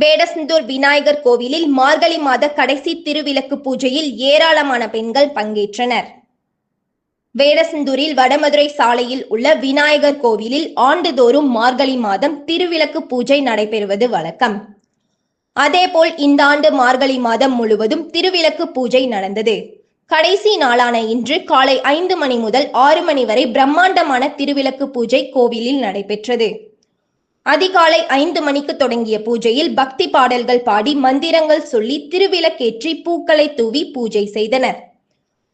வேடசந்தூர் விநாயகர் கோவிலில் மார்கழி மாத கடைசி திருவிளக்கு பூஜையில் ஏராளமான பெண்கள் பங்கேற்றனர். வேடசந்தூரில் வடமதுரை சாலையில் உள்ள விநாயகர் கோவிலில் ஆண்டுதோறும் மார்கழி மாதம் திருவிளக்கு பூஜை நடைபெறுவது வழக்கம். அதேபோல் இந்த ஆண்டு மார்கழி மாதம் முழுவதும் திருவிளக்கு பூஜை நடந்தது. கடைசி நாளான இன்று காலை ஐந்து மணி முதல் ஆறு மணி வரை பிரம்மாண்டமான திருவிளக்கு பூஜை கோவிலில் நடைபெற்றது. அதிகாலை ஐந்து மணிக்கு தொடங்கிய பூஜையில் பக்தி பாடல்கள் பாடி மந்திரங்கள் சொல்லி திருவிளக்கேற்றி பூக்களை தூவி பூஜை செய்தனர்.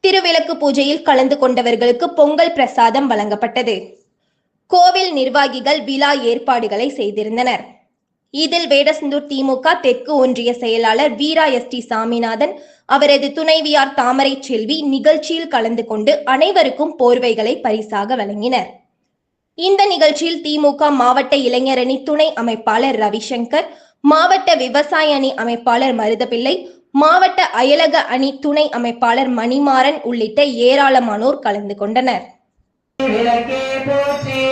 திருவிளக்கு பூஜையில் கலந்து கொண்டவர்களுக்கு பொங்கல் பிரசாதம் வழங்கப்பட்டது. கோவில் நிர்வாகிகள் விழா ஏற்பாடுகளை செய்திருந்தனர். இதில் வேடசந்தூர் திமுக தெற்கு ஒன்றிய செயலாளர் வீரா எஸ் டி சாமிநாதன் அவரது துணைவியார் தாமரை செல்வி நிகழ்ச்சியில் கலந்து கொண்டு அனைவருக்கும் போர்வைகளை பரிசாக வழங்கினர். இந்த நிகழ்ச்சியில் திமுக மாவட்ட இளைஞரணி துணை அமைப்பாளர் ரவிசங்கர் மாவட்ட விவசாய அணி அமைப்பாளர் மருதபிள்ளை மாவட்ட அயலக அணி துணை அமைப்பாளர் மணிமாறன் உள்ளிட்ட ஏராளமானோர் கலந்து கொண்டனர். விளக்கே போற்றி.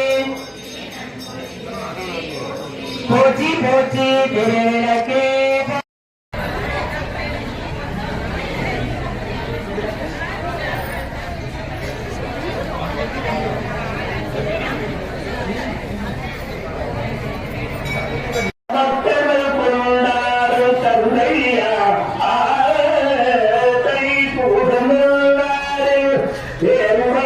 É,